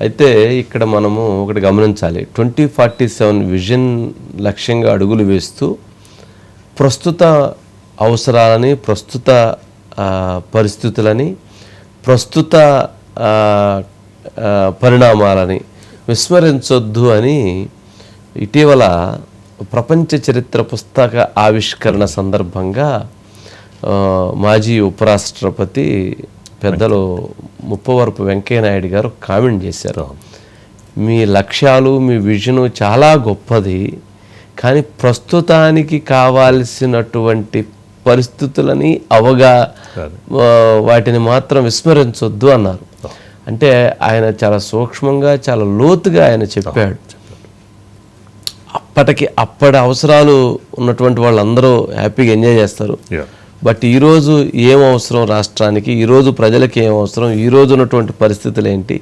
అయితే ఇక్కడ మనము ఒకటి గమనించాలి. ట్వంటీ ఫార్టీ సెవెన్ విజన్ లక్ష్యంగా అడుగులు వేస్తూ ప్రస్తుత అవసరాలని ప్రస్తుత పరిస్థితులని ప్రస్తుత పరిణామాలని విస్మరించొద్దు అని ఇటీవల ప్రపంచ చరిత్ర పుస్తక ఆవిష్కరణ సందర్భంగా మాజీ ఉపరాష్ట్రపతి పెద్దలు ముప్పవరపు వెంకయ్యనాయుడు గారు కామెంట్ చేశారు. మీ లక్ష్యాలు మీ విజను చాలా గొప్పది కానీ ప్రస్తుతానికి కావాల్సినటువంటి పరిస్థితులని అవగా వాటిని మాత్రం విస్మరించొద్దు అన్నారు. అంటే ఆయన చాలా సూక్ష్మంగా చాలా లోతుగా ఆయన చెప్పాడు. అప్పటికి అప్పటి అవసరాలు ఉన్నటువంటి వాళ్ళందరూ హ్యాపీగా ఎంజాయ్ చేస్తారు. బట్ ఈరోజు ఏం అవసరం రాష్ట్రానికి? ఈరోజు ప్రజలకి ఏం అవసరం? ఈరోజు ఉన్నటువంటి పరిస్థితులు ఏంటి?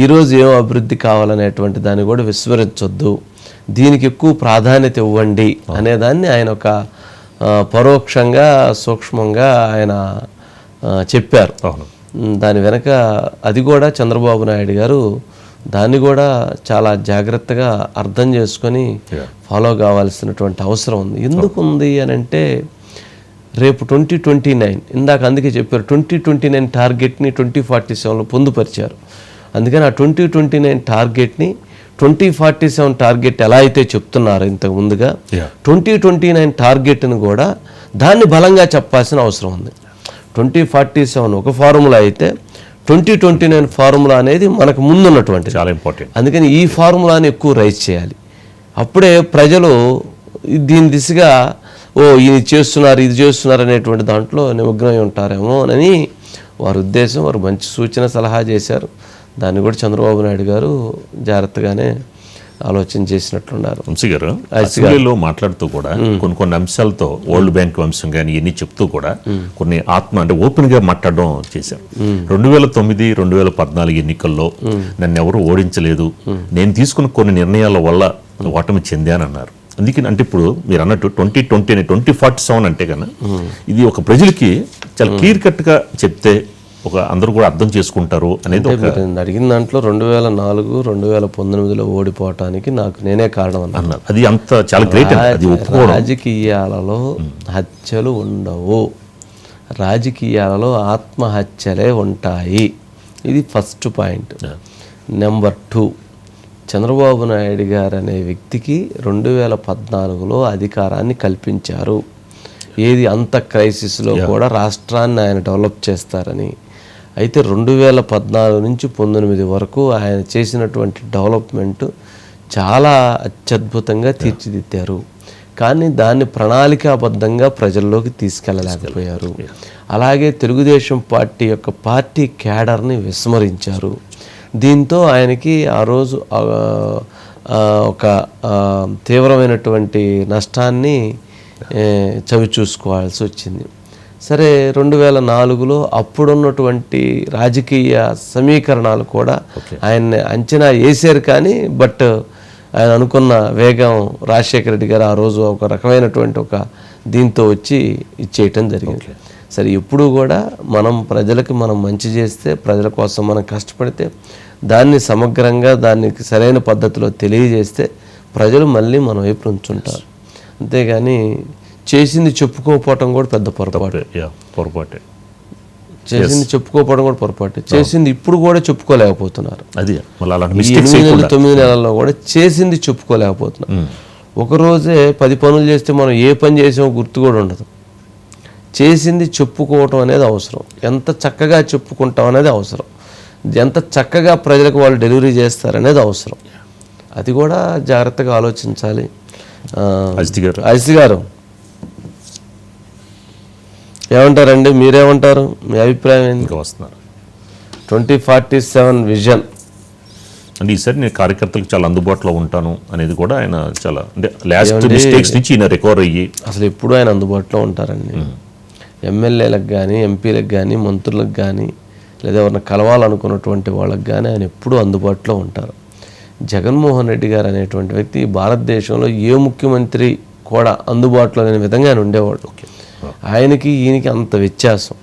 ఈరోజు ఏం అభివృద్ధి కావాలనేటువంటి దాన్ని కూడా విస్మరించొద్దు. దీనికి ఎక్కువ ప్రాధాన్యత ఇవ్వండి అనేదాన్ని ఆయన ఒక పరోక్షంగా సూక్ష్మంగా ఆయన చెప్పారు. దాని వెనక అది కూడా చంద్రబాబు నాయుడు గారు దాన్ని కూడా చాలా జాగ్రత్తగా అర్థం చేసుకొని ఫాలో కావాల్సినటువంటి అవసరం ఉంది. ఎందుకు ఉంది అని అంటే రేపు ట్వంటీ ట్వంటీ నైన్. ఇందాక అందుకే చెప్పారు ట్వంటీ ట్వంటీ నైన్ టార్గెట్ని ట్వంటీ ఫార్టీ సెవెన్లో పొందుపరిచారు. అందుకని ఆ ట్వంటీ ట్వంటీ నైన్ టార్గెట్ని ట్వంటీ ఫార్టీ సెవెన్ టార్గెట్ ఎలా అయితే చెప్తున్నారో ఇంతకు ముందుగా. ట్వంటీ ట్వంటీ నైన్ టార్గెట్ను కూడా దాన్ని బలంగా చెప్పాల్సిన అవసరం ఉంది. ట్వంటీ ఫార్టీ సెవెన్ ఒక ఫార్ములా అయితే ట్వంటీ ట్వంటీ నైన్ ఫార్ములా అనేది మనకు ముందున్నటువంటిది. చాలా ఇంపార్టెంట్ అందుకని ఈ ఫార్ములాని ఎక్కువ రైజ్ చేయాలి. అప్పుడే ప్రజలు దీని దిశగా ఓ ఇది చేస్తున్నారు ఇది చేస్తున్నారు అనేటువంటి దాంట్లో నిమగ్నమై ఉంటారేమో అని వారి ఉద్దేశం వారు మంచి సూచన సలహా చేశారు. దాన్ని కూడా చంద్రబాబు నాయుడు గారు జాగ్రత్తగానే ఆలోచన చేసినట్లున్నారు. వంశీ గారు అసెంబ్లీలో మాట్లాడుతూ కూడా కొన్ని కొన్ని అంశాలతో వరల్డ్ బ్యాంక్ అంశం కానీ ఇవన్నీ చెప్తూ కూడా కొన్ని ఆత్మ అంటే ఓపెన్గా మాట్లాడడం చేశాం రెండు వేల తొమ్మిది రెండు వేల పద్నాలుగు ఎన్నికల్లో నన్ను ఎవరు ఓడించలేదు. నేను తీసుకున్న కొన్ని నిర్ణయాల వల్ల ఓటమి చెందానన్నారు. అందుకని అంటే ఇప్పుడు మీరు అన్నట్టు ట్వంటీ ట్వంటీ అని ట్వంటీ ఫార్టీ సెవెన్ అంటే కన్నా ఇది ఒక ప్రజలకి చాలా క్లియర్ కట్గా చెప్తే ఒక అందరూ కూడా అర్థం చేసుకుంటారు అనేది అడిగిన దాంట్లో రెండు వేల నాలుగు రెండు వేల పంతొమ్మిదిలో ఓడిపోవటానికి నాకు నేనే కారణం అన్నారు. అది అంత చాలా గ్రేట్ అది రాజకీయాలలో హత్యలు ఉండవు. రాజకీయాలలో ఆత్మహత్యలే ఉంటాయి. ఇది first point number two Chandrababu Naidu garu అనే వ్యక్తికి రెండు వేల పద్నాలుగులో అధికారాన్ని కల్పించారు. ఏది అంత క్రైసిస్లో కూడా రాష్ట్రాన్ని ఆయన డెవలప్ చేస్తారని. అయితే రెండు వేల పద్నాలుగు నుంచి పంతొమ్మిది వరకు ఆయన చేసినటువంటి డెవలప్మెంట్ చాలా అత్యద్భుతంగా తీర్చిదిద్దారు. కానీ దాన్ని ప్రణాళికాబద్ధంగా ప్రజల్లోకి తీసుకెళ్ళలేకపోయారు అలాగే తెలుగుదేశం పార్టీ యొక్క పార్టీ క్యాడర్ని విస్మరించారు. దీంతో ఆయనకి ఆ రోజు ఒక తీవ్రమైనటువంటి నష్టాన్ని చవి చూసుకోవాల్సి వచ్చింది. సరే రెండు వేల నాలుగులో అప్పుడున్నటువంటి రాజకీయ సమీకరణాలు కూడా ఆయన్ని అంచనా వేశారు కానీ బట్ ఆయన అనుకున్న వేగం రాజశేఖర రెడ్డి గారు ఆ రోజు ఒక రకమైనటువంటి ఒక దీంతో వచ్చి ఇచ్చేయటం జరిగింది. సరే ఇప్పుడు కూడా మనం ప్రజలకు మనం మంచి చేస్తే ప్రజల కోసం మనం కష్టపడితే దాన్ని సమగ్రంగా దానికి సరైన పద్ధతిలో తెలియజేస్తే ప్రజలు మళ్ళీ మన వైపు నుంచుంటారు. అంతేగాని చేసింది చెప్పుకోకపోవటం కూడా పెద్ద పొరపాటు. పొరపాటే. చేసింది చెప్పుకోకపోవడం కూడా పొరపాటు. చేసింది ఇప్పుడు కూడా చెప్పుకోలేకపోతున్నారు. అది ఎనిమిది నెలలు తొమ్మిది నెలల్లో కూడా చేసింది చెప్పుకోలేకపోతున్నాం ఒక రోజే పది పనులు చేస్తే మనం ఏ పని చేసామో గుర్తు కూడా ఉండదు. చేసింది చెప్పుకోవటం అనేది అవసరం. ఎంత చక్కగా చెప్పుకుంటాం అనేది అవసరం. ఎంత చక్కగా ప్రజలకు వాళ్ళు డెలివరీ చేస్తారనేది అవసరం. అది కూడా జాగ్రత్తగా ఆలోచించాలి. అజిత్ గారు. అజిత్ గారు. ఏమంటారండి? మీరేమంటారు? మీ అభిప్రాయం ఏంటి? వస్తున్నారు. Twenty forty seven vision. అంటే ఈసారి నేను కార్యకర్తలకు చాలా అందుబాటులో ఉంటాను అనేది కూడా ఆయన చాలా అంటే లాస్ట్ మిస్టేక్స్ నుంచి ఈయన రికవర్ అయ్యి. అసలు ఎప్పుడు ఆయన అందుబాటులో ఉంటారండి. ఎమ్మెల్యేలకు కానీ ఎంపీలకు కానీ మంత్రులకు కానీ లేదా ఎవరిని కలవాలనుకున్నటువంటి వాళ్ళకి కానీ ఆయన ఎప్పుడూ అందుబాటులో ఉంటారు. జగన్మోహన్ రెడ్డి గారు అనేటువంటి వ్యక్తి భారతదేశంలో ఏ ముఖ్యమంత్రి కూడా అందుబాటులో లేని విధంగా ఆయన ఉండేవాడు. ఆయనకి ఈయనకి అంత వ్యత్యాసం.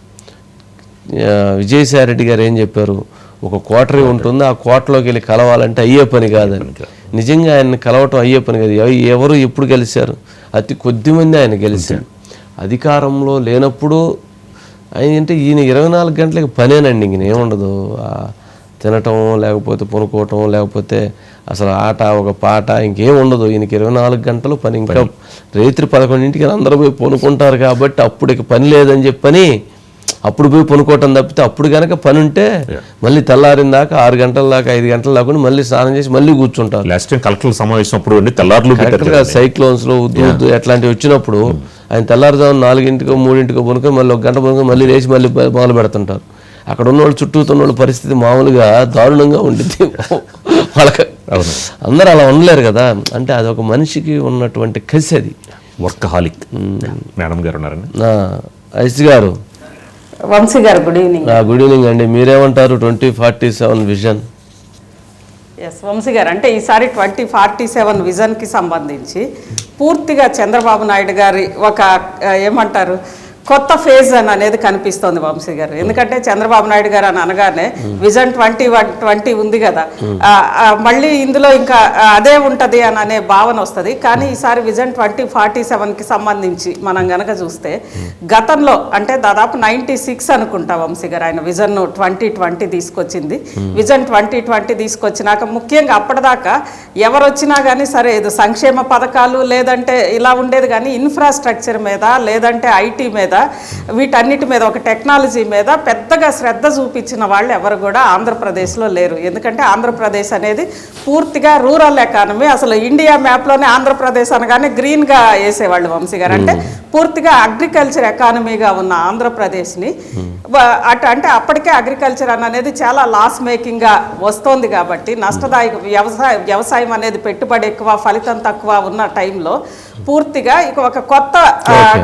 ఆ, విజయసాయి రెడ్డి గారు ఏం చెప్పారు? ఒక కోటరీ ఉంటుంది ఆ కోటలోకి వెళ్ళి కలవాలంటే అయ్యే పని కాదని. నిజంగా ఆయన్ని కలవటం అయ్యే పని కాదు. ఎవ- ఎవరు ఎప్పుడు గెలిచారు? అతి కొద్ది మంది ఆయన గెలిచారు. అధికారంలో లేనప్పుడు అంటే ఈయన ఇరవై నాలుగు గంటలకి పనేనండి ఇంక ఏముండదు. తినటం లేకపోతే పనుకోవటం లేకపోతే అసలు ఆట ఒక పాట ఇంకేం ఉండదు. ఈయనకి ఇరవై నాలుగు గంటలు పని. ఇంకా రాత్రి పదకొండింటికి అందరూ పోయి పనుకుంటారు కాబట్టి అప్పుడు ఇక పని లేదని చెప్పని అప్పుడు పోయి పనుకోవటం తప్పితే అప్పుడు కనుక పని ఉంటే మళ్ళీ తెల్లారిన దాకా ఆరు గంటల దాకా ఐదు గంటల దాకా మళ్ళీ స్నానం చేసి మళ్ళీ కూర్చుంటారు. లాస్ట్ టైం సమావేశం అప్పుడు తెల్లారులు సైక్లోన్స్లో ఉద్దు ఉద్దు అట్లాంటివి వచ్చినప్పుడు ఆయన తెల్లారుజాము నాలుగింటికో మూడింటికో పనుకొని మళ్ళీ ఒక గంట పనుకొని మళ్ళీ లేచి మళ్ళీ మొదలు పెడుతుంటారు. అక్కడ ఉన్న వాళ్ళు చుట్టూ ఉన్న వాళ్ళ పరిస్థితి మామూలుగా దారుణంగా ఉండింది వాళ్ళకి అందరూ అలా ఉండలేరు కదా. అంటే అదొక మనిషికి ఉన్నటువంటి కసి అది. వర్క్ హాలిక్ మేడం గారు ఉన్నారండి. నా ఐస్ గారు వంశీ గారు గుడ్ ఈవినింగ్ గుడ్ ఈవినింగ్ అండి. మీరేమంటారు? Twenty forty seven vision. Yes Vamsi garu అంటే ఈసారి ట్వంటీ ఫార్టీ సెవెన్ విజన్కి సంబంధించి పూర్తిగా చంద్రబాబు నాయుడు గారి ఒక ఏమంటారు? కొత్త ఫేజ్ అని అనేది కనిపిస్తోంది వంశీ గారు. ఎందుకంటే చంద్రబాబు నాయుడు గారు అని అనగానే విజన్ ట్వంటీ వన్ ట్వంటీ ఉంది కదా. మళ్ళీ ఇందులో ఇంకా అదే ఉంటది అని అనే భావన వస్తుంది. కానీ ఈసారి విజన్ ట్వంటీ ఫార్టీ సెవెన్కి సంబంధించి మనం గనక చూస్తే గతంలో అంటే దాదాపు నైంటీ సిక్స్ అనుకుంటా వంశీ గారు ఆయన విజన్ ట్వంటీ ట్వంటీ తీసుకొచ్చింది. విజన్ ట్వంటీ ట్వంటీ తీసుకొచ్చినాక ముఖ్యంగా అప్పటిదాకా ఎవరు వచ్చినా కానీ సరే ఇది సంక్షేమ పథకాలు లేదంటే ఇలా ఉండేది కానీ ఇన్ఫ్రాస్ట్రక్చర్ మీద లేదంటే ఐటీ మీద వీటన్నిటి మీద ఒక టెక్నాలజీ మీద పెద్దగా శ్రద్ధ చూపించిన వాళ్ళు ఎవరు కూడా ఆంధ్రప్రదేశ్లో లేరు. ఎందుకంటే ఆంధ్రప్రదేశ్ అనేది పూర్తిగా రూరల్ ఎకానమీ. అసలు ఇండియా మ్యాప్లోనే ఆంధ్రప్రదేశ్ అనగానే గ్రీన్గా వేసేవాళ్ళు వంశీ గారు. అంటే పూర్తిగా అగ్రికల్చర్ ఎకానమీగా ఉన్న ఆంధ్రప్రదేశ్ని. అటు అంటే అప్పటికే అగ్రికల్చర్ అనేది చాలా లాస్ మేకింగ్గా వస్తోంది కాబట్టి నష్టదాయక వ్యవసాయ వ్యవసాయం అనేది పెట్టుబడి ఎక్కువ ఫలితం తక్కువ ఉన్న టైంలో పూర్తిగా ఇక ఒక కొత్త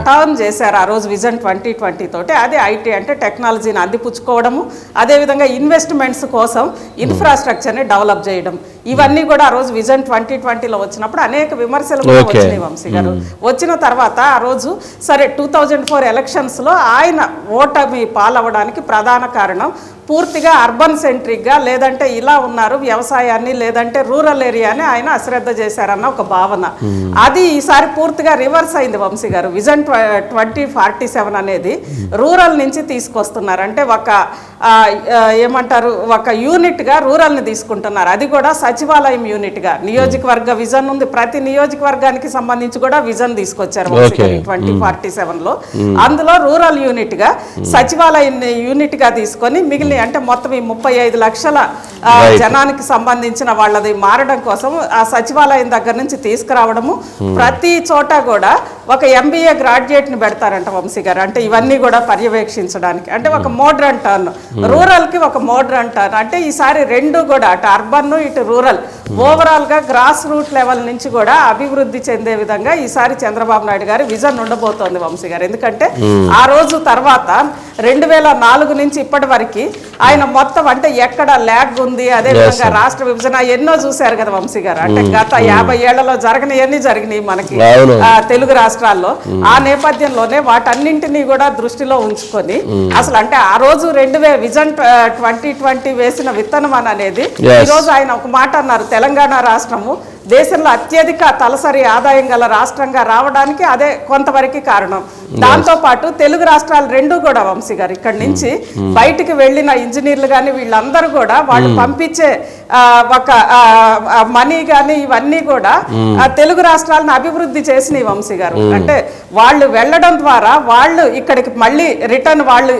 టర్న్ చేశారు ఆ రోజు విజన్ ట్వంటీ ట్వంటీ తోటి. అది ఐటీ అంటే టెక్నాలజీని అందిపుచ్చుకోవడము అదేవిధంగా ఇన్వెస్ట్మెంట్స్ కోసం ఇన్ఫ్రాస్ట్రక్చర్ని డెవలప్ చేయడం. ఇవన్నీ కూడా ఆ రోజు విజన్ ట్వంటీ ట్వంటీలో వచ్చినప్పుడు అనేక విమర్శలు కూడా. వచ్చినాయి వంశీ గారు. వచ్చిన తర్వాత ఆ రోజు సరే టూ థౌజండ్ ఫోర్ ఎలక్షన్స్లో ఆయన ఓటమి పాలవడానికి ప్రధాన కారణం పూర్తిగా అర్బన్ సెంట్రిక్గా లేదంటే ఇలా ఉన్నారు వ్యవసాయాన్ని లేదంటే రూరల్ ఏరియాని ఆయన అశ్రద్ధ చేశారన్న ఒక భావన. అది ఈసారి పూర్తిగా రివర్స్ అయింది Vamsi garu. Vision twenty forty seven అనేది రూరల్ నుంచి తీసుకొస్తున్నారు. అంటే ఒక ఏమంటారు ఒక యూనిట్గా రూరల్ని తీసుకుంటున్నారు. అది కూడా సచివాలయం యూనిట్గా. నియోజకవర్గ విజన్ ఉంది. ప్రతి నియోజకవర్గానికి సంబంధించి కూడా విజన్ తీసుకొచ్చారు. ట్వంటీ ఫార్టీ సెవెన్లో అందులో రూరల్ యూనిట్గా సచివాలయం యూనిట్గా తీసుకొని మిగిలిన అంటే మొత్తం ఈ ముప్పై ఐదు లక్షల. జనానికి సంబంధించిన వాళ్ళది మారడం కోసం ఆ సచివాలయం దగ్గర నుంచి తీసుకురావడము. ప్రతి చోట కూడా ఒక ఎంబీఏ గ్రాడ్యుయేట్ని పెడతారంట వంశీ గారు. అంటే ఇవన్నీ కూడా పర్యవేక్షించడానికి. అంటే ఒక మోడ్రన్ టర్న్ రూరల్కి ఒక మోడ్రన్ టర్న్ అంటే ఈసారి రెండు కూడా అటు అర్బన్ ఇటు రూరల్ ఓవరాల్గా గ్రాస్ రూట్ లెవెల్ నుంచి కూడా అభివృద్ధి చెందే విధంగా ఈసారి చంద్రబాబు నాయుడు గారి విజన్ ఉండబోతోంది వంశీ గారు. ఎందుకంటే ఆ రోజు తర్వాత రెండు వేల నాలుగు నుంచి ఇప్పటి వరకు ఆయన మొత్తం అంటే ఎక్కడ ల్యాగ్ ఉంది అదే విధంగా రాష్ట్ర విభజన ఎన్నో చూశారు కదా వంశీ గారు. అంటే గత యాభై ఏళ్ళలో జరగనివన్నీ జరిగినాయి మనకి తెలుగు రాష్ట్రాల్లో. ఆ నేపథ్యంలోనే వాటన్నింటినీ కూడా దృష్టిలో ఉంచుకొని అసలు అంటే ఆ రోజు రెండు విజన్ ట్వంటీ ట్వంటీ వేసిన విత్తనం అని అనేది. ఈ రోజు ఆయన ఒక మాట అన్నారు తెలంగాణ రాష్ట్రము దేశంలో అత్యధిక తలసరి ఆదాయం గల రాష్ట్రంగా రావడానికి అదే కొంతవరకు కారణం. దాంతో పాటు తెలుగు రాష్ట్రాలు రెండు కూడా వంశీ గారు ఇక్కడ నుంచి బయటికి వెళ్ళిన ఇంజనీర్లు కానీ వీళ్ళందరూ కూడా వాళ్ళు పంపించే ఆ, ఒక మనీ కానీ ఇవన్నీ కూడా తెలుగు రాష్ట్రాలను అభివృద్ధి చేసినాయి వంశీ గారు. అంటే వాళ్ళు వెళ్ళడం ద్వారా వాళ్ళు ఇక్కడికి మళ్ళీ రిటర్న్ వాళ్ళు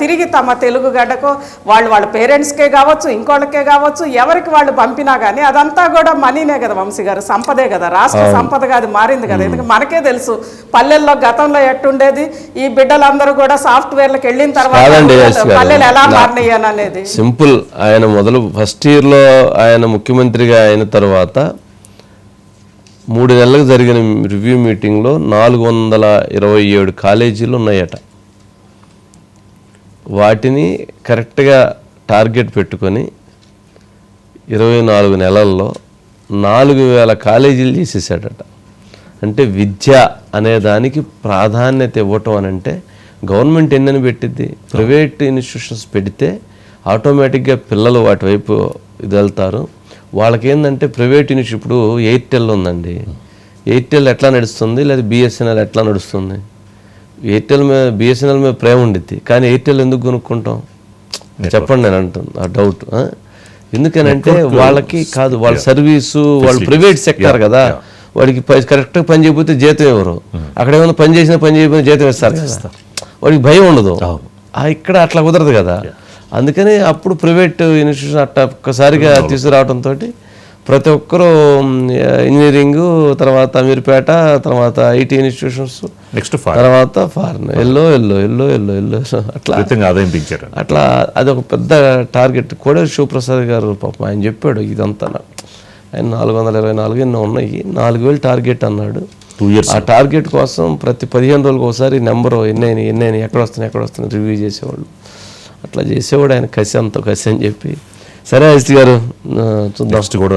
తిరిగి తమ తెలుగు గడ్డకు వాళ్ళు వాళ్ళ పేరెంట్స్కే కావచ్చు ఇంకోళ్ళకే కావచ్చు ఎవరికి వాళ్ళు పంపినా కానీ అదంతా కూడా మనీనే కదా వంశీ గారు సంపదే కదా రాష్ట్ర సంపదగా అది మారింది కదా. ఎందుకంటే మనకే తెలుసు పల్లెల్లో గతంలో ఎట్టుండేది ఈ బిడ్డలందరూ కూడా సాఫ్ట్వేర్లకు వెళ్ళిన తర్వాత. పల్లెలు ఎలా మారినాయి అని అనేది. సింపుల్ ఆయన మొదలు ఫస్ట్ ఇయర్లో ఆయన ముఖ్యమంత్రిగా అయిన తర్వాత మూడు నెలలకు జరిగిన రివ్యూ మీటింగ్లో నాలుగు వందల ఇరవై ఏడు కాలేజీలు ఉన్నాయట. వాటిని కరెక్ట్గా టార్గెట్ పెట్టుకొని ఇరవై నాలుగు నెలల్లో నాలుగు వేల కాలేజీలు చేసేసాడట. అంటే విద్య అనే దానికి ప్రాధాన్యత ఇవ్వటం అని అంటే గవర్నమెంట్ ఎన్నని పెట్టింది ప్రైవేట్ ఇన్స్టిట్యూషన్స్ పెడితే ఆటోమేటిక్గా పిల్లలు వాటి వైపు ఇది వెళ్తారు. వాళ్ళకి ఏంటంటే ప్రైవేట్ యూనిట్ ఇప్పుడు ఎయిర్టెల్ ఉందండి. ఎయిర్టెల్ ఎట్లా నడుస్తుంది? లేదా బిఎస్ఎన్ఎల్ ఎట్లా నడుస్తుంది? ఎయిర్టెల్ మీద బిఎస్ఎన్ఎల్ మీద ప్రేమ ఉండిద్ది. కానీ ఎయిర్టెల్ ఎందుకు కొనుక్కుంటాం? చెప్పండి నేను అంటాను ఆ డౌట్? ఎందుకనంటే వాళ్ళకి కాదు వాళ్ళ సర్వీసు వాళ్ళు ప్రైవేట్ సెక్టర్ కదా వాడికి కరెక్ట్గా పని చేయకపోతే జీతం ఇవ్వరు అక్కడ ఏమైనా పని చేసినా పని చేయకపోయినా జీతం ఇస్తారు కదా. వాడికి భయం ఉండదు. ఆ, ఇక్కడ అట్లా కుదరదు కదా. అందుకని అప్పుడు ప్రైవేట్ ఇన్స్టిట్యూషన్ అట్లా ఒక్కసారిగా తీసుకురావడంతో ప్రతి ఒక్కరూ ఇంజనీరింగ్ తర్వాత అమీర్పేట తర్వాత ఐటీ ఇన్స్టిట్యూషన్స్ నెక్స్ట్ తర్వాత foreign yellow yellow yellow yellow yellow. అట్లా. పెంచారు అట్లా అది ఒక పెద్ద టార్గెట్. కోడేరు శివప్రసాద్ గారు పాపం ఆయన చెప్పాడు ఇదంతా. ఆయన నాలుగు వందల ఇరవై నాలుగు ఎన్నో ఉన్నాయి. నాలుగు వేలు టార్గెట్ అన్నాడు. టూ ఇయర్స్ ఆ టార్గెట్ కోసం ప్రతి పదిహేను రోజులకు ఒకసారి నెంబరు ఎన్నైనా ఎన్నైనా ఎక్కడ వస్తున్నాయి ఎక్కడ వస్తున్నాయి రివ్యూ చేసేవాళ్ళు. అట్లా చేసేవాడు ఆయన కసి అంత కసి అని చెప్పి. సరే అజిత్ గారు చూద్దాం. కూడా